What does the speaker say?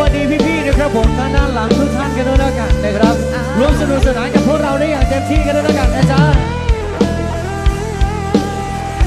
วัสดีพี่ๆนะครับผมท่านด้านหลังทุกท่านกันด้วยแล้วกันนะครับร่วมสนุกสนานกับพวกเราได้อย่างเต็มที่กันด้วยแล้วกัน